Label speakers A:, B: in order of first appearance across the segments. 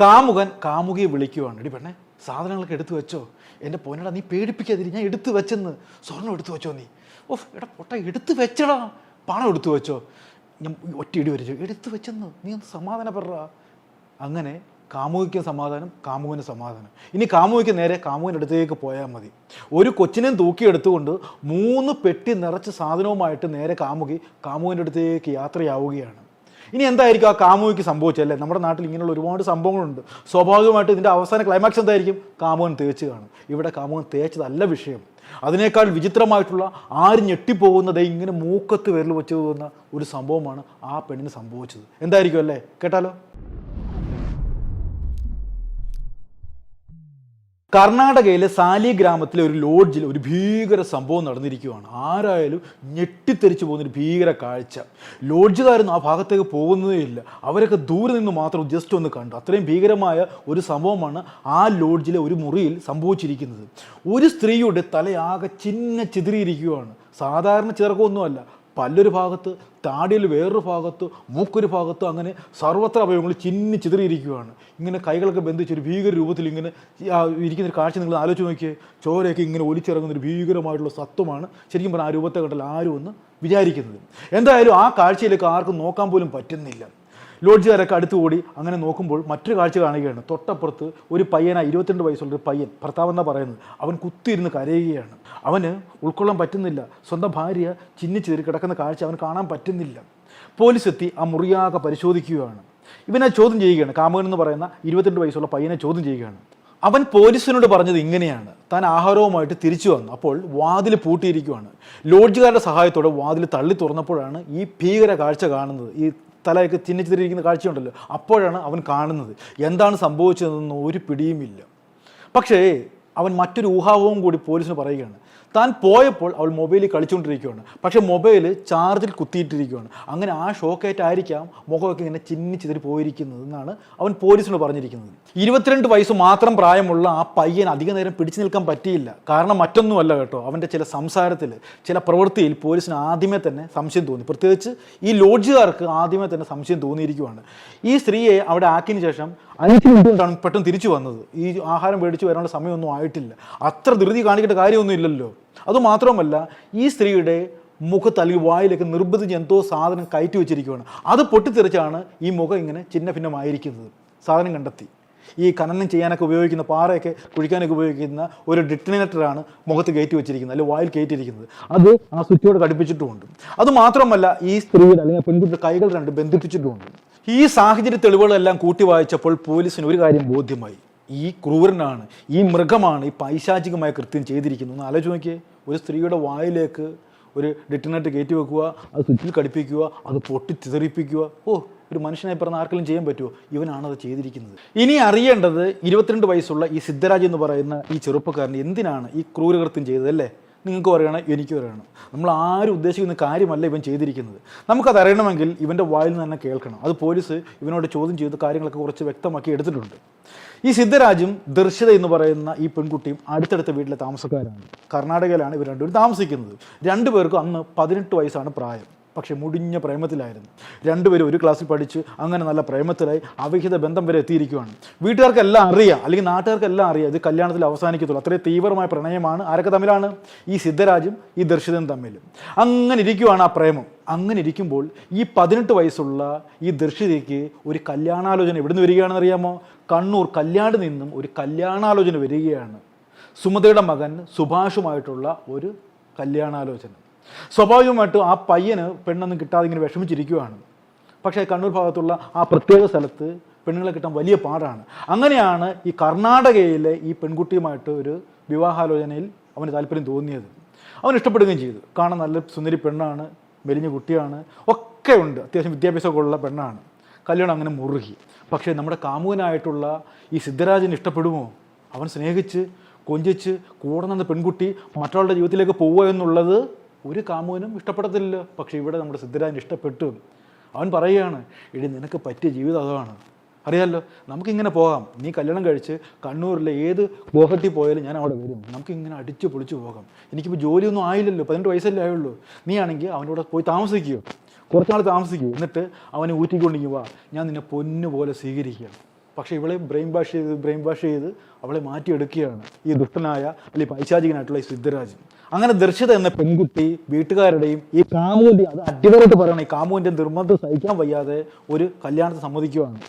A: കാമുകൻ കാമുകിയെ വിളിക്കുവാണ്. എടി പെണ്ണേ സാധനങ്ങളൊക്കെ എടുത്തു വെച്ചോ. എന്റെ പൊന്നടാ നീ പേടിപ്പിക്കാതിരി ഞാൻ എടുത്തു വെച്ചെന്ന്. സ്വർണം എടുത്തു വെച്ചോ നീ. ഓഫ് എടാ പൊട്ട എടുത്തു വെച്ചടാ. പണം എടുത്തു വെച്ചോ. ഞാൻ ഒറ്റ ഇടി വരച്ചു. എടുത്തു വെച്ചെന്ന് നീ ഒന്ന് സമാധാനപ്പെടുക അങ്ങനെ കാമുകിക്ക് സമാധാനം കാമുകന് സമാധാനം. ഇനി കാമുകിക്ക് നേരെ കാമുകന്റെ അടുത്തേക്ക് പോയാൽ മതി. ഒരു കൊച്ചിനെയും തൂക്കിയെടുത്തുകൊണ്ട് മൂന്ന് പെട്ടി നിറച്ച് സാധനവുമായിട്ട് നേരെ കാമുകി കാമുകന്റെ അടുത്തേക്ക് യാത്രയാവുകയാണ്. ഇനി എന്തായിരിക്കും ആ കാമുകിക്ക് സംഭവിച്ചല്ലേ? നമ്മുടെ നാട്ടിൽ ഇങ്ങനെയുള്ള ഒരുപാട് സംഭവങ്ങളുണ്ട്. സ്വാഭാവികമായിട്ട് ഇതിന്റെ അവസാന ക്ലൈമാക്സ് എന്തായിരിക്കും? കാമുകൻ തേച്ച് കാണും. ഇവിടെ കാമുകൻ തേച്ചതല്ല വിഷയം. അതിനേക്കാൾ വിചിത്രമായിട്ടുള്ള ആര് ഞെട്ടിപ്പോകുന്നത് ഇങ്ങനെ മൂക്കത്ത് വിരൽ വെച്ച് പോകുന്ന ഒരു സംഭവമാണ് ആ പെണ്ണിന് സംഭവിച്ചത്. എന്തായിരിക്കും അല്ലേ? കേട്ടാലോ? കർണാടകയിലെ സാലി ഗ്രാമത്തിലെ ഒരു ലോഡ്ജിൽ ഒരു ഭീകര സംഭവം നടന്നിരിക്കുകയാണ്. ആരായാലും ഞെട്ടിത്തെറിച്ചു പോകുന്ന ഒരു ഭീകര കാഴ്ച. ലോഡ്ജുകാരൊന്നും ആ ഭാഗത്തേക്ക് പോകുന്നതേ ഇല്ല. അവരൊക്കെ ദൂരെ നിന്ന് മാത്രം ജസ്റ്റ് ഒന്ന് കണ്ടു. അത്രയും ഭീകരമായ ഒരു സംഭവമാണ് ആ ലോഡ്ജിലെ ഒരു മുറിയിൽ സംഭവിച്ചിരിക്കുന്നത്. ഒരു സ്ത്രീയുടെ തലയാകെ ചിന്ന ചിതറിയിരിക്കുകയാണ്. സാധാരണ ചിതർക്കമൊന്നുമല്ല പല്ലൊരു ഭാഗത്ത് താടിയിൽ വേറൊരു ഭാഗത്ത് മൂക്കൊരു ഭാഗത്ത് അങ്ങനെ സർവത്ര അവയവങ്ങൾ ചിന്നി ചിതറിയിരിക്കുകയാണ്. ഇങ്ങനെ കൈകളൊക്കെ ബന്ധിച്ച് ഒരു ഭീകര രൂപത്തിൽ ഇങ്ങനെ ഇരിക്കുന്ന ഒരു കാഴ്ച നിങ്ങൾ ആലോചിച്ച് നോക്കിയേ ചോരയൊക്കെ ഇങ്ങനെ ഒലിച്ചിറങ്ങുന്ന ഒരു ഭീകരമായിട്ടുള്ള സത്വമാണ് ശരിക്കും പറഞ്ഞാൽ ആ രൂപത്തെ കണ്ടാൽ ആരും ഒന്ന് വിചാരിക്കുന്നത്. എന്തായാലും ആ കാഴ്ചയിലേക്ക് ആർക്കും നോക്കാൻ പോലും പറ്റുന്നില്ല. ലോഡ്ജുകാരൊക്കെ അടുത്തുകൂടി അങ്ങനെ നോക്കുമ്പോൾ മറ്റൊരു കാഴ്ച കാണുകയാണ്. തൊട്ടപ്പുറത്ത് ഒരു പയ്യനാ ഇരുപത്തിരണ്ട് വയസ്സുള്ള ഒരു പയ്യൻ ഭർത്താവെന്നാ പറയുന്നത്. അവൻ കുത്തിയിരുന്ന് കരയുകയാണ്. അവന് ഉൾക്കൊള്ളാൻ പറ്റുന്നില്ല. സ്വന്തം ഭാര്യ ചിന്നിച്ചേറി കിടക്കുന്ന കാഴ്ച അവന് കാണാൻ പറ്റുന്നില്ല. പോലീസ് എത്തി ആ മുറിയാകെ പരിശോധിക്കുകയാണ്. ഇവനെ ചോദ്യം ചെയ്യുകയാണ്. കാമകൻ എന്ന് പറയുന്ന ഇരുപത്തിരണ്ട് വയസ്സുള്ള പയ്യനെ ചോദ്യം ചെയ്യുകയാണ്. അവൻ പോലീസിനോട് പറഞ്ഞത് ഇങ്ങനെയാണ്. താൻ ആഹാരവുമായിട്ട് തിരിച്ചു വന്നു. അപ്പോൾ വാതിൽ പൂട്ടിയിരിക്കുകയാണ് ലോഡ്ജുകാരുടെ സഹായത്തോടെ വാതിൽ തള്ളി തുറന്നപ്പോഴാണ് ഈ ഭീകര കാഴ്ച കാണുന്നത്. ഈ തലയൊക്കെ തിന്നിച്ചിരിക്കുന്ന കാഴ്ചയുണ്ടല്ലോ. അപ്പോഴാണ് അവൻ കാണുന്നത്. എന്താണ് സംഭവിച്ചതെന്ന് ഒരു പിടിയുമില്ല. പക്ഷേ അവൻ മറ്റൊരു ഊഹാവവും കൂടി പോലീസിന് പറയുകയാണ്. താൻ പോയപ്പോൾ അവൾ മൊബൈലിൽ കളിച്ചുകൊണ്ടിരിക്കുകയാണ്. പക്ഷെ മൊബൈൽ ചാർജിൽ കുത്തിയിട്ടിരിക്കുകയാണ്. അങ്ങനെ ആ ഷോക്കേറ്റായിരിക്കാം മുഖമൊക്കെ ഇങ്ങനെ ചിന്നിച്ചിതിരി പോയിരിക്കുന്നത് എന്നാണ് അവൻ പോലീസിനോട് പറഞ്ഞിരിക്കുന്നത്. ഇരുപത്തിരണ്ട് വയസ്സ് മാത്രം പ്രായമുള്ള ആ പയ്യൻ അധിക നേരം പിടിച്ചു നിൽക്കാൻ പറ്റിയില്ല. കാരണം മറ്റൊന്നുമല്ല കേട്ടോ അവന്റെ ചില സംസാരത്തിൽ ചില പ്രവൃത്തിയിൽ പോലീസിന് ആദ്യമേ തന്നെ സംശയം തോന്നി. പ്രത്യേകിച്ച് ഈ ലോഡ്ജുകാർക്ക് ആദ്യമേ തന്നെ സംശയം തോന്നിയിരിക്കുകയാണ് ഈ സ്ത്രീയെ അവിടെ ആക്കിന് ശേഷം അഞ്ച് മിനിറ്റ് കൊണ്ടാണ് പെട്ടെന്ന് തിരിച്ചു വന്നത്. ഈ ആഹാരം മേടിച്ച് വരാനുള്ള സമയമൊന്നും ആയിട്ടില്ല. അത്ര ധൃതി കാണിക്കേണ്ട കാര്യമൊന്നും ഇല്ലല്ലോ. അതുമാത്രമല്ല ഈ സ്ത്രീയുടെ മുഖത്ത് അല്ലെങ്കിൽ വായിലേക്ക് നിർബന്ധിച്ച് എന്തോ സാധനം കയറ്റി വെച്ചിരിക്കുകയാണ് അത് പൊട്ടിത്തെറിച്ചാണ് ഈ മുഖം ഇങ്ങനെ ചിന്ന ഭിന്നമായിരിക്കുന്നത് സാധനം കണ്ടെത്തി. ഈ ഖനനം ചെയ്യാനൊക്കെ ഉപയോഗിക്കുന്ന പാറയൊക്കെ കുഴിക്കാനൊക്കെ ഉപയോഗിക്കുന്ന ഒരു ഡിറ്റനേറ്ററാണ് മുഖത്ത് കയറ്റി വെച്ചിരിക്കുന്നത് അല്ലെങ്കിൽ വായിൽ കയറ്റിയിരിക്കുന്നത്. അത് ആ സ്വിച്ചോട് ഘടിപ്പിച്ചിട്ടുമുണ്ട്. അത് മാത്രമല്ല ഈ സ്ത്രീയുടെ അല്ലെങ്കിൽ പെൺകുട്ടിയുടെ കൈകൾ രണ്ട് ബന്ധിപ്പിച്ചിട്ടുമുണ്ട്. ഈ സാഹചര്യ തെളിവുകളെല്ലാം കൂട്ടി വായിച്ചപ്പോൾ പോലീസിന് ഒരു കാര്യം ബോധ്യമായി. ഈ ക്രൂരനാണ് ഈ മൃഗമാണ് ഈ പൈശാചികമായ കൃത്യം ചെയ്തിരിക്കുന്നത്. ഒന്ന് ആലോചിച്ച് നോക്കിയേ ഒരു സ്ത്രീയുടെ വായിലേക്ക് ഒരു ഡിറ്റനറ്റ് കയറ്റി വെക്കുക അത് സ്വിച്ചിൽ കടിപ്പിക്കുക അത് പൊട്ടി ചിതറിപ്പിക്കുക. ഓ ഒരു മനുഷ്യനെ പറഞ്ഞ ആർക്കെങ്കിലും ചെയ്യാൻ പറ്റുമോ? ഇവനാണ് അത് ചെയ്തിരിക്കുന്നത്. ഇനി അറിയേണ്ടത് ഇരുപത്തിരണ്ട് വയസ്സുള്ള ഈ സിദ്ധരാജ് എന്ന് പറയുന്ന ഈ ചെറുപ്പക്കാരൻ എന്തിനാണ് ഈ ക്രൂരകൃത്യം ചെയ്തത് അല്ലേ? നിങ്ങൾക്ക് പറയണം എനിക്ക് പറയണം നമ്മൾ ആരും ഉദ്ദേശിക്കുന്ന കാര്യമല്ല ഇവൻ ചെയ്തിരിക്കുന്നത്. നമുക്കത് അറിയണമെങ്കിൽ ഇവന്റെ വായിൽ നിന്ന് തന്നെ കേൾക്കണം. അത് പോലീസ് ഇവനോട് ചോദ്യം ചെയ്ത് കാര്യങ്ങളൊക്കെ കുറച്ച് വ്യക്തമാക്കി എടുത്തിട്ടുണ്ട്. ഈ സിദ്ധരാജും ദർശിത എന്ന് പറയുന്ന ഈ പെൺകുട്ടിയും അടുത്തടുത്ത വീട്ടിലെ താമസക്കാരാണ്. കർണാടകയിലാണ് ഇവർ രണ്ടുപേരും താമസിക്കുന്നത്. രണ്ടുപേർക്കും അന്ന് പതിനെട്ട് വയസ്സാണ് പ്രായം. പക്ഷേ മുടിഞ്ഞ പ്രേമത്തിലായിരുന്നു. രണ്ടുപേരും ഒരു ക്ലാസ്സിൽ പഠിച്ച് അങ്ങനെ നല്ല പ്രേമത്തിലായി അവിഹിത ബന്ധം വരെ എത്തിയിരിക്കുകയാണ് വീട്ടുകാർക്കെല്ലാം അറിയാം അല്ലെങ്കിൽ നാട്ടുകാർക്കെല്ലാം അറിയാം ഇത് കല്യാണത്തിൽ അവസാനിക്കത്തുള്ളൂ. അത്രയും തീവ്രമായ പ്രണയമാണ്. ആരൊക്കെ തമ്മിലാണ്? ഈ സിദ്ധരാജും ഈ ദർശിതനും തമ്മിൽ അങ്ങനെ ഇരിക്കുവാണ് ആ പ്രേമം. അങ്ങനെ ഇരിക്കുമ്പോൾ ഈ പതിനെട്ട് വയസ്സുള്ള ഈ ദർശിതയ്ക്ക് ഒരു കല്യാണാലോചന എവിടുന്ന് വരികയാണെന്ന് അറിയാമോ? കണ്ണൂർ കല്യാട് നിന്നും ഒരു കല്യാണാലോചന വരികയാണ്. സുമതയുടെ മകൻ സുഭാഷുമായിട്ടുള്ള ഒരു കല്യാണാലോചന. സ്വാഭാവികമായിട്ടും ആ പയ്യന് പെണ്ണൊന്നും കിട്ടാതെ ഇങ്ങനെ വിഷമിച്ചിരിക്കുകയാണ് പക്ഷേ കണ്ണൂർ ഭാഗത്തുള്ള ആ പ്രത്യേക സ്ഥലത്ത് പെണ്ണുങ്ങളെ കിട്ടാൻ വലിയ പാടാണ്. അങ്ങനെയാണ് ഈ കർണാടകയിലെ ഈ പെൺകുട്ടിയുമായിട്ട് ഒരു വിവാഹാലോചനയിൽ അവന് താല്പര്യം തോന്നിയത്. അവൻ ഇഷ്ടപ്പെടുകയും ചെയ്തു. കാണാൻ നല്ല സുന്ദരി പെണ്ണാണ് മെലിഞ്ഞ കുട്ടിയാണ് ഒക്കെ ഉണ്ട്. അത്യാവശ്യം വിദ്യാഭ്യാസമൊക്കെ ഉള്ള പെണ്ണാണ്. കല്യാണം അങ്ങനെ മുറുകി. പക്ഷേ നമ്മുടെ കാമുകനായിട്ടുള്ള ഈ സിദ്ധരാജന് ഇഷ്ടപ്പെടുമോ? അവൻ സ്നേഹിച്ച് കൊഞ്ചിച്ച് കൂടെ നിന്ന പെൺകുട്ടി മറ്റൊരാളുടെ ജീവിതത്തിലേക്ക് പോവുക എന്നുള്ളത് ഒരു കാമുകനും ഇഷ്ടപ്പെടത്തില്ല. പക്ഷേ ഇവിടെ നമ്മുടെ സിദ്ധരാജൻ ഇഷ്ടപ്പെട്ടു. അവൻ പറയുകയാണ് ഇടി നിനക്ക് പറ്റിയ ജീവിതം അതാണ്. അറിയാമല്ലോ നമുക്കിങ്ങനെ പോകാം. നീ കല്യാണം കഴിച്ച് കണ്ണൂരിലെ ഏത് ഗോഹത്തിൽ പോയാലും ഞാൻ അവിടെ വരും. നമുക്കിങ്ങനെ അടിച്ചു പൊളിച്ചു പോകാം. എനിക്കിപ്പോൾ ജോലിയൊന്നും ആയില്ലല്ലോ. പതിനെട്ട് വയസ്സല്ലേ ആയുള്ളൂ. നീ ആണെങ്കിൽ അവനോട് പോയി താമസിക്കുകയോ കുറച്ച് നാൾ താമസിക്കൂ. എന്നിട്ട് അവനെ ഊറ്റിക്കൊണ്ടിങ്ങി വാ ഞാൻ നിന്നെ പൊന്നു പോലെ സ്വീകരിക്കുക പക്ഷേ ഇവളെ ബ്രെയിൻ വാഷ് ചെയ്ത് ബ്രെയിൻ വാഷ് ചെയ്ത് അവളെ മാറ്റിയെടുക്കുകയാണ് ഈ ദുഷ്ടനായ അല്ലെങ്കിൽ പൈശാചികനായിട്ടുള്ള ഈ സിദ്ധരാജൻ. അങ്ങനെ ദർശിത എന്ന പെൺകുട്ടി വീട്ടുകാരുടെയും ഈ കാമുവിന്റെ അത് അടിവരായിട്ട് പറയണം ഈ കാമുവിന്റെ നിർബന്ധം സഹിക്കാൻ വയ്യാതെ ഒരു കല്യാണത്തെ സമ്മതിക്കുകയാണ്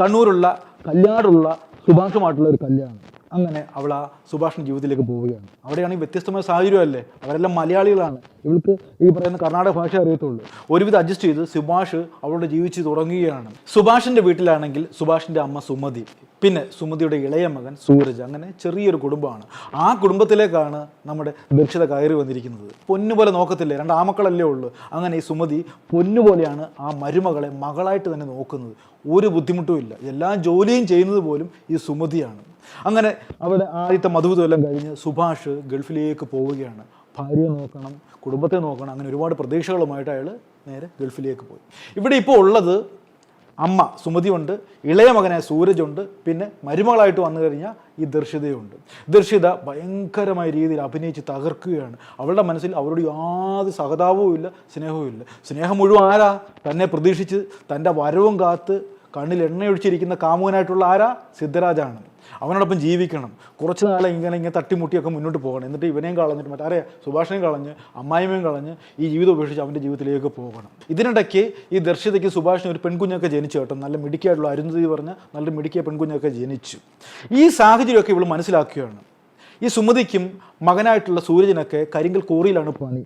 A: കണ്ണൂരുള്ള കല്യാടുള്ള സുഭാഷുമായിട്ടുള്ള ഒരു കല്യാണം. അങ്ങനെ അവൾ ആ സുഭാഷിന്റെ ജീവിതത്തിലേക്ക് പോവുകയാണ്. അവിടെയാണ് ഈ വ്യത്യസ്തമായ സാഹചര്യമല്ലേ? അവരെല്ലാം മലയാളികളാണ്. ഇവൾക്ക് ഈ പറയുന്ന കർണാടക ഭാഷ അറിയത്തുള്ളൂ. ഒരുവിധം അഡ്ജസ്റ്റ് ചെയ്ത് സുഭാഷ് അവളുടെ ജീവിച്ച് തുടങ്ങുകയാണ്. സുഭാഷിന്റെ വീട്ടിലാണെങ്കിൽ സുഭാഷിന്റെ അമ്മ സുമതി പിന്നെ സുമതിയുടെ ഇളയ മകൻ സൂരജ് അങ്ങനെ ചെറിയൊരു കുടുംബമാണ്. ആ കുടുംബത്തിലേക്കാണ് നമ്മുടെ ദക്ഷിത കയറി വന്നിരിക്കുന്നത്. പൊന്നുപോലെ നോക്കത്തില്ലേ? രണ്ട് ആമക്കളല്ലേ ഉള്ളൂ. അങ്ങനെ ഈ സുമതി പൊന്നുപോലെയാണ് ആ മരുമകളെ മകളായിട്ട് തന്നെ നോക്കുന്നത്. ഒരു ബുദ്ധിമുട്ടും ഇല്ല. എല്ലാ ജോലിയും ചെയ്യുന്നത് പോലും ഈ സുമതിയാണ്. അങ്ങനെ അവിടെ ആദ്യത്തെ മധുവിതെല്ലാം കഴിഞ്ഞ് സുഭാഷ് ഗൾഫിലേക്ക് പോവുകയാണ്. ഭാര്യയെ നോക്കണം കുടുംബത്തെ നോക്കണം അങ്ങനെ ഒരുപാട് പ്രതീക്ഷകളുമായിട്ട് അയാൾ നേരെ ഗൾഫിലേക്ക് പോയി. ഇവിടെ ഇപ്പോൾ ഉള്ളത് അമ്മ സുമതിയുണ്ട് ഇളയ മകനായ സൂരജുണ്ട് പിന്നെ മരുമകളായിട്ട് വന്നു കഴിഞ്ഞാൽ ഈ ദർശിതയുണ്ട്. ദർശിത ഭയങ്കരമായ രീതിയിൽ അഭിനയിച്ച് തകർക്കുകയാണ്. അവളുടെ മനസ്സിൽ അവരോട് യാതൊരു സഹതാപവും ഇല്ല സ്നേഹവും ഇല്ല സ്നേഹം മുഴുവൻ ആരാ? തന്നെ പ്രതീക്ഷിച്ച് തന്റെ വരവും കാത്ത് കണ്ണിൽ എണ്ണയൊഴിച്ചിരിക്കുന്ന കാമുകനായിട്ടുള്ള ആരാ? സിദ്ധരാജാണ്. അവനോടൊപ്പം ജീവിക്കണം. കുറച്ച് നാളെ ഇങ്ങനെ ഇങ്ങനെ തട്ടിമുട്ടിയൊക്കെ മുന്നോട്ട് പോകണം. എന്നിട്ട് ഇവനെയും കളഞ്ഞിട്ട് മറ്റാരെ സുഭാഷിനെയും കളഞ്ഞ് അമ്മായിമയും കളഞ്ഞ് ഈ ജീവിതം ഉപേക്ഷിച്ച് അവന്റെ ജീവിതത്തിലേക്ക് പോകണം. ഇതിനിടയ്ക്ക് ഈ ദർശിതയ്ക്ക് സുഭാഷിന് ഒരു പെൺകുഞ്ഞൊക്കെ ജനിച്ചു കേട്ടോ. നല്ല മിടുക്കിയായിട്ടുള്ള അരുന്ധതി പറഞ്ഞ നല്ല മിടുക്കിയ പെൺകുഞ്ഞൊക്കെ ജനിച്ചു. ഈ സാഹചര്യമൊക്കെ ഇവൾ മനസ്സിലാക്കുകയാണ്. ഈ സുമതിക്കും മകനായിട്ടുള്ള സൂരജിനൊക്കെ കരിങ്കൽ കോറിയിലാണ് പണി.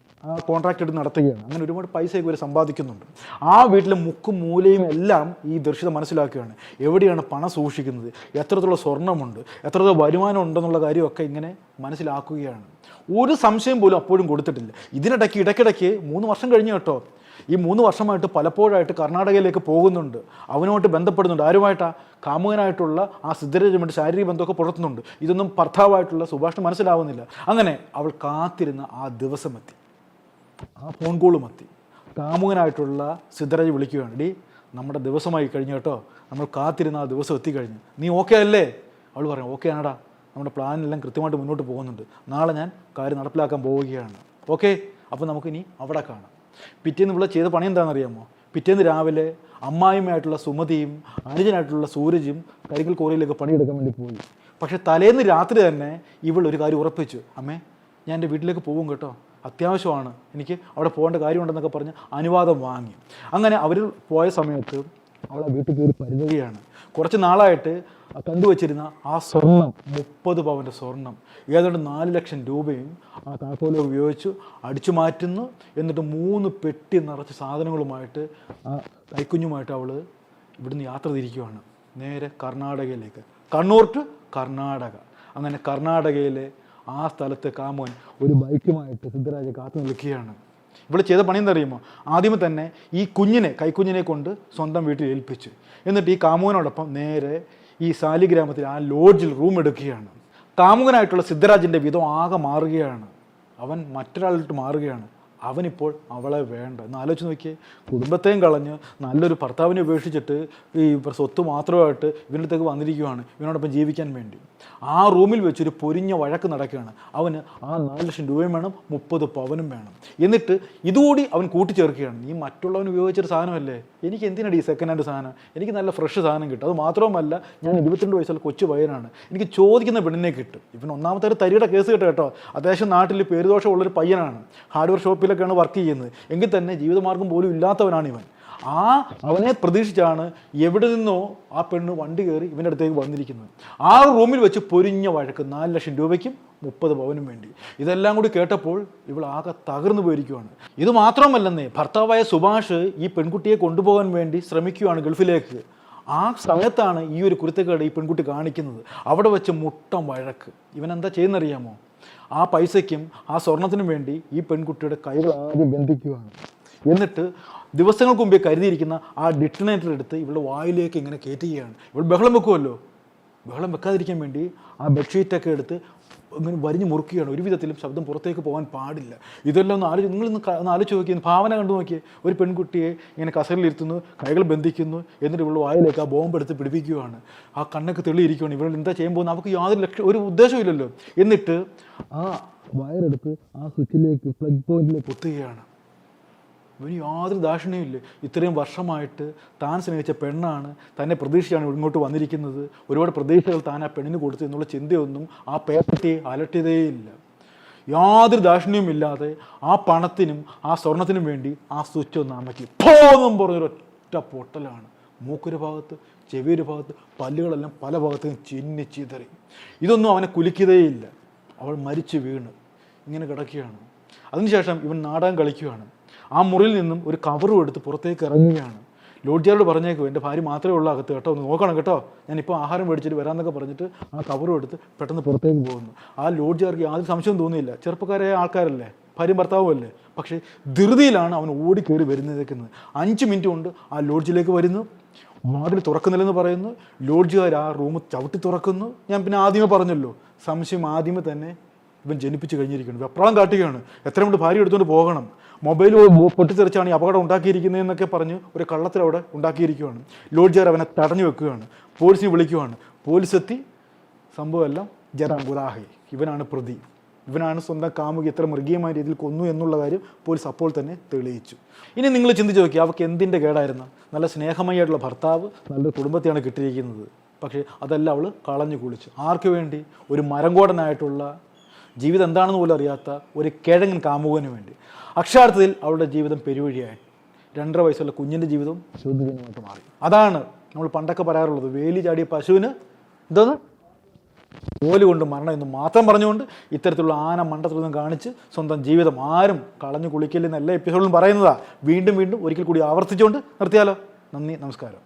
A: കോൺട്രാക്ട് എടുത്ത് നടത്തുകയാണ്. അങ്ങനെ ഒരുപാട് പൈസയൊക്കെ ഇവർ സമ്പാദിക്കുന്നുണ്ട്. ആ വീട്ടിലെ മുക്കും മൂലയും എല്ലാം ഈ ദർശിത മനസ്സിലാക്കുകയാണ്. എവിടെയാണ് പണം സൂക്ഷിക്കുന്നത്? എത്രത്തോളം സ്വർണമുണ്ട് എത്രത്തോളം വരുമാനം ഉണ്ടെന്നുള്ള കാര്യമൊക്കെ ഇങ്ങനെ മനസ്സിലാക്കുകയാണ്. ഒരു സംശയം പോലും അപ്പോഴും കൊടുത്തിട്ടില്ല. ഇതിനിടയ്ക്ക് ഇടയ്ക്കിടയ്ക്ക് മൂന്ന് വർഷം കഴിഞ്ഞു കേട്ടോ. ഈ മൂന്ന് വർഷമായിട്ട് പലപ്പോഴായിട്ട് കർണാടകയിലേക്ക് പോകുന്നുണ്ട്. അവനുമായിട്ട് ബന്ധപ്പെടുന്നുണ്ട്. ആരുമായിട്ടാ? കാമുകനായിട്ടുള്ള ആ സിദ്ധരാജുമായിട്ട് ശാരീരിക ബന്ധമൊക്കെ പുലർത്തുന്നുണ്ട്. ഇതൊന്നും ഭർത്താവായിട്ടുള്ള സുഭാഷ് മനസ്സിലാവുന്നില്ല. അങ്ങനെ അവൾ കാത്തിരുന്ന ആ ദിവസമെത്തി. ആ ഫോൺ കോളും എത്തി. കാമുകനായിട്ടുള്ള സിദ്ധരാജ് വിളിക്കുകയാണ്. ഡി നമ്മുടെ ദിവസമായി കഴിഞ്ഞു കേട്ടോ. നമ്മൾ കാത്തിരുന്ന ആ ദിവസം എത്തിക്കഴിഞ്ഞു നീ ഓക്കെ അല്ലേ? അവൾ പറഞ്ഞു ഓക്കെ ആണടാ. നമ്മുടെ പ്ലാനെല്ലാം കൃത്യമായിട്ട് മുന്നോട്ട് പോകുന്നുണ്ട്. നാളെ ഞാൻ കാര്യം നടപ്പിലാക്കാൻ പോവുകയാണ്. ഓക്കെ അപ്പോൾ നമുക്കിനി അവിടെ കാണാം. പിറ്റേന്ന് ഇവിടെ ചെയ്ത പണി എന്താണെന്നറിയാമോ? പിറ്റേന്ന് രാവിലെ അമ്മായിയുമായിട്ടുള്ള സുമതിയും അനുജനായിട്ടുള്ള സൂരജും കരിക്കൽ കോറിയിലേക്ക് പണിയെടുക്കാൻ വേണ്ടി പോയി. പക്ഷേ തലേന്ന് രാത്രി തന്നെ ഇവൾ ഒരു കാര്യം ഉറപ്പിച്ചു. അമ്മേ ഞാൻ എന്റെ വീട്ടിലേക്ക് പോകും കേട്ടോ. അത്യാവശ്യമാണ്. എനിക്ക് അവിടെ പോകേണ്ട കാര്യമുണ്ടെന്നൊക്കെ പറഞ്ഞ് അനുവാദം വാങ്ങി. അങ്ങനെ അവർ പോയ സമയത്ത് അവളെ വീട്ടിൽ കയറി പരിതുകയാണ് കുറച്ച് നാളായിട്ട് കണ്ടുവച്ചിരുന്ന ആ സ്വർണം മുപ്പത് പവന്റെ സ്വർണം ഏതാണ്ട് നാല് ലക്ഷം രൂപയും ആ താക്കോല ഉപയോഗിച്ച് അടിച്ചു മാറ്റുന്നു. എന്നിട്ട് മൂന്ന് പെട്ടി നിറച്ച് സാധനങ്ങളുമായിട്ട് ആ കൈക്കുഞ്ഞുമായിട്ട് അവൾ ഇവിടുന്ന് യാത്ര തിരിക്കുകയാണ്. നേരെ കർണാടകയിലേക്ക്. കണ്ണൂർ ടു കർണാടക. അങ്ങനെ കർണാടകയിലെ ആ സ്ഥലത്ത് കാമോൻ ഒരു ബൈക്കുമായിട്ട് സിദ്ധരാജ കാത്തു നിൽക്കുകയാണ്. ഇവിടെ ചെയ്ത പണി അറിയുമോ ആദ്യമേ തന്നെ ഈ കുഞ്ഞിനെ കൈക്കുഞ്ഞിനെ കൊണ്ട് സ്വന്തം വീട്ടിൽ ഏൽപ്പിച്ച്. എന്നിട്ട് ഈ കാമുകനോടൊപ്പം നേരെ ഈ സാലിഗ്രാമത്തിൽ ആ ലോഡ്ജിൽ റൂം എടുക്കുകയാണ്. കാമുകനായിട്ടുള്ള സിദ്ധരാജിന്റെ വിധം ആകെ മാറുകയാണ്. അവൻ മറ്റൊരാളിട്ട് മാറുകയാണ്. അവനിപ്പോൾ അവളെ വേണ്ട. എന്ന് ആലോചിച്ച് നോക്കിയേ. കുടുംബത്തെയും കളഞ്ഞ് നല്ലൊരു ഭർത്താവിനെ ഉപേക്ഷിച്ചിട്ട് ഈ സ്വത്ത് മാത്രമായിട്ട് ഇവന്റെ അടുത്തേക്ക് വന്നിരിക്കുകയാണ് ഇവനോടൊപ്പം ജീവിക്കാൻ വേണ്ടി. ആ റൂമിൽ വെച്ചൊരു പൊരിഞ്ഞ വഴക്ക് നടക്കുകയാണ്. അവന് ആ നാല് ലക്ഷം രൂപയും വേണം മുപ്പത് പവനും വേണം. എന്നിട്ട് ഇതുകൂടി അവൻ കൂട്ടിച്ചേർക്കുകയാണ്. നീ മറ്റുള്ളവൻ ഉപയോഗിച്ചൊരു സാധനമല്ലേ? എനിക്ക് എന്തിനാണ് ഈ സെക്കൻഡ് ഹാൻഡ് സാധനം? എനിക്ക് നല്ല ഫ്രഷ് സാധനം കിട്ടും. അത് മാത്രവുമല്ല ഞാൻ ഇരുപത്തിരണ്ട് വയസ്സുള്ള കൊച്ചു പയ്യനാണ്. എനിക്ക് ചോദിക്കുന്ന പെണ്ണിനെ കിട്ടും. ഇവൻ ഒന്നാമത്തെ ഒരു തരിയുടെ കേസ് കിട്ടും. കേട്ടോ അത്യാവശ്യം നാട്ടിൽ പേരുദോഷമുള്ളൊരു പയ്യനാണ്. ഹാർഡ്വെയർ ഷോപ്പിലൊക്കെയാണ് വർക്ക് ചെയ്യുന്നത്. എങ്കിൽ തന്നെ ജീവിതമാർഗം പോലും ഇല്ലാത്തവനാണ് ഇവൻ. ആ അവനെ പ്രതീക്ഷിച്ചാണ് എവിടെ നിന്നോ ആ പെണ്ണ് വണ്ടി കയറി ഇവന്റെ അടുത്തേക്ക് വന്നിരിക്കുന്നത്. ആ റൂമിൽ വെച്ച് പൊരിഞ്ഞ വഴക്ക് നാല് ലക്ഷം രൂപയ്ക്കും മുപ്പത് പവനും വേണ്ടി. ഇതെല്ലാം കൂടി കേട്ടപ്പോൾ ഇവൾ ആകെ തകർന്നു പോയിരിക്കുകയാണ് ഇത് മാത്രമല്ലെന്നേ ഭർത്താവായ സുഭാഷ് ഈ പെൺകുട്ടിയെ കൊണ്ടുപോകാൻ വേണ്ടി ശ്രമിക്കുകയാണ് ഗൾഫിലേക്ക്. ആ സമയത്താണ് ഈ ഒരു കുരുത്തക്കേട് ഈ പെൺകുട്ടി കാണിക്കുന്നത്. അവിടെ വെച്ച് മുട്ടം വഴക്ക്. ഇവൻ എന്താ ചെയ്യുന്നറിയാമോ? ആ പൈസയ്ക്കും ആ സ്വർണത്തിനും വേണ്ടി ഈ പെൺകുട്ടിയുടെ കൈകൾ ആദ്യം ബന്ധിക്കുകയാണ് എന്നിട്ട് ദിവസങ്ങൾക്ക് മുമ്പേ കരുതിയിരിക്കുന്ന ആ ഡിറ്റനേറ്റർ എടുത്ത് ഇവളുടെ വായിലേക്ക് ഇങ്ങനെ കയറ്റുകയാണ്. ഇവൾ ബഹളം വെക്കുമല്ലോ ബഹളം വെക്കാതിരിക്കാൻ വേണ്ടി ആ ബെഡ്ഷീറ്റൊക്കെ എടുത്ത് ഇങ്ങനെ വരിഞ്ഞു മുറുക്കുകയാണ്. ഒരു വിധത്തിലും ശബ്ദം പുറത്തേക്ക് പോകാൻ പാടില്ല. ഇതെല്ലാം ഒന്ന് ആലോചിച്ച് ക- ഒന്ന് ആലോചിച്ച് നോക്കിയ ഭാവന കണ്ടു നോക്കിയേ. ഒരു പെൺകുട്ടിയെ ഇങ്ങനെ കസറിലിരുത്തുന്നു കൈകൾ ബന്ധിക്കുന്നു എന്നിട്ട് ഇവളുടെ വായിലേക്ക് ആ ബോംബ് എടുത്ത് പിടിപ്പിക്കുകയാണ്. ആ കണ്ണൊക്കെ തെളിയിരിക്കുകയാണ്. ഇവൾ എന്താ ചെയ്യാൻ പോകുന്നത്? അവർക്ക് യാതൊരു ലക്ഷ്യം ഒരു ഉദ്ദേശമില്ലല്ലോ എന്നിട്ട് ആ വയറെടുത്ത് ആ സ്വിച്ചിലേക്ക് പ്ലഗ് പോയിന്റിലേക്ക് കുത്തുകയാണ് ഇവന് യാതൊരു ദാക്ഷിണ്യമില്ല ഇത്രയും വർഷമായിട്ട് താൻ സ്നേഹിച്ച പെണ്ണാണ് തന്നെ പ്രതീക്ഷയാണ് ഇങ്ങോട്ട് വന്നിരിക്കുന്നത്. ഒരുപാട് പ്രതീക്ഷകൾ താൻ ആ പെണ്ണിന് കൊടുത്തു എന്നുള്ള ചിന്തയൊന്നും ആ പേപ്പറ്റിയെ അലട്ടിയതേയില്ല. യാതൊരു ദാക്ഷിണ്യവും ഇല്ലാതെ ആ പണത്തിനും ആ സ്വർണത്തിനും വേണ്ടി ആ സ്വിച്ച് ഒന്ന് അമ്മയ്ക്ക് പോന്നും പറഞ്ഞൊരു ഒറ്റ പൊട്ടലാണ്. മൂക്കൊരു ഭാഗത്ത് ചെവിയൊരു ഭാഗത്ത് പല്ലുകളെല്ലാം പല ഭാഗത്തും ചിന്നി ചിതറി. ഇതൊന്നും അവനെ കുലിക്കുകയേയില്ല അവൾ മരിച്ചു വീണ്. ഇങ്ങനെ കിടക്കുകയാണ്. അതിനുശേഷം ഇവൻ നാടകം കളിക്കുകയാണ്. ആ മുറിയിൽ നിന്നും ഒരു കവറും എടുത്ത് പുറത്തേക്ക് ഇറങ്ങുകയാണ്. ലോഡ്ജിയാരോട് പറഞ്ഞേക്കും എന്റെ ഭാര്യ മാത്രമേ ഉള്ളൂ അകത്ത് കേട്ടോ ഒന്ന് നോക്കണം കേട്ടോ. ഞാനിപ്പോൾ ആഹാരം മേടിച്ചിട്ട് വരാമെന്നൊക്കെ പറഞ്ഞിട്ട് ആ കവറും എടുത്ത് പെട്ടെന്ന് പുറത്തേക്ക് പോകുന്നു. ആ ലോഡ്ജിയാർക്ക് യാതൊരു സംശയം തോന്നിയില്ല. ചെറുപ്പക്കാരായ ആൾക്കാരല്ലേ ഭാര്യയും ഭർത്താവും അല്ലേ? പക്ഷേ ധൃതിയിലാണ് അവൻ ഓടിക്കയറി വരുന്നതേക്കുന്നത് അഞ്ച് മിനിറ്റ് കൊണ്ട് ആ ലോഡ്ജിലേക്ക് വരുന്നു. വാതിൽ തുറക്കുന്നില്ലെന്ന് പറയുന്നു. ലോഡ്ജുകാർ ആ റൂം ചവിട്ടി തുറക്കുന്നു. ഞാൻ പിന്നെ ആദ്യമേ പറഞ്ഞല്ലോ സംശയം ആദ്യമേ തന്നെ ഇവൻ ജനിപ്പിച്ച് കഴിഞ്ഞിരിക്കുന്നു. വെപ്രാളം കാട്ടുകയാണ്. എത്രയും കൊണ്ട് ഭാര്യ എടുത്തുകൊണ്ട് പോകണം? മൊബൈൽ പൊട്ടിത്തെറിച്ചാണ് ഈ അപകടം ഉണ്ടാക്കിയിരിക്കുന്നതെന്നൊക്കെ പറഞ്ഞ് ഒരു കള്ളത്തിൽ അവിടെ ഉണ്ടാക്കിയിരിക്കുകയാണ്. ലോഡ്ജർ അവനെ തടഞ്ഞു വെക്കുകയാണ്. പോലീസിനെ വിളിക്കുകയാണ്. പോലീസ് എത്തി സംഭവമെല്ലാം ജറാം ഗുറാഹി ഇവനാണ് പ്രതി. ഇവനാണ് സ്വന്തം കാമുകി എത്ര മൃഗീയമായ രീതിയിൽ കൊന്നു എന്നുള്ള കാര്യം പോലീസ് അപ്പോൾ തന്നെ തെളിയിച്ചു. ഇനി നിങ്ങൾ ചിന്തിച്ച് നോക്കി അവർക്ക് എന്തിന്റെ കേടായിരുന്നു? നല്ല സ്നേഹമയായിട്ടുള്ള ഭർത്താവ് നല്ല കുടുംബത്തെയാണ് കിട്ടിയിരിക്കുന്നത്. പക്ഷേ അതെല്ലാം അവൾ കളഞ്ഞു കുളിച്ചു. ആർക്കു വേണ്ടി? ഒരു മരങ്കോടനായിട്ടുള്ള ജീവിതം എന്താണെന്ന് പോലും അറിയാത്ത ഒരു കിഴങ്ങൻ കാമുകന് വേണ്ടി. അക്ഷരാർത്ഥത്തിൽ അവളുടെ ജീവിതം പെരുവഴിയായി. രണ്ടര വയസ്സുള്ള കുഞ്ഞിന്റെ ജീവിതം ശുദ്ധജനമായിട്ട് മാറി. അതാണ് നമ്മൾ പണ്ടൊക്കെ പറയാറുള്ളത്. വേലി ചാടിയ പശുവിന് എന്താണ് ജോലി കൊണ്ട് മരണം എന്ന് മാത്രം പറഞ്ഞുകൊണ്ട് ഇത്തരത്തിലുള്ള ആന മണ്ടത്തൊന്നും കാണിച്ച് സ്വന്തം ജീവിതം ആരും കളഞ്ഞു കുളിക്കില്ലെന്ന് എല്ലാ എപ്പിസോഡിലും പറയുന്നതാ. വീണ്ടും വീണ്ടും ഒരിക്കൽ കൂടി ആവർത്തിച്ചുകൊണ്ട് നിർത്തിയാലോ? നന്ദി നമസ്കാരം.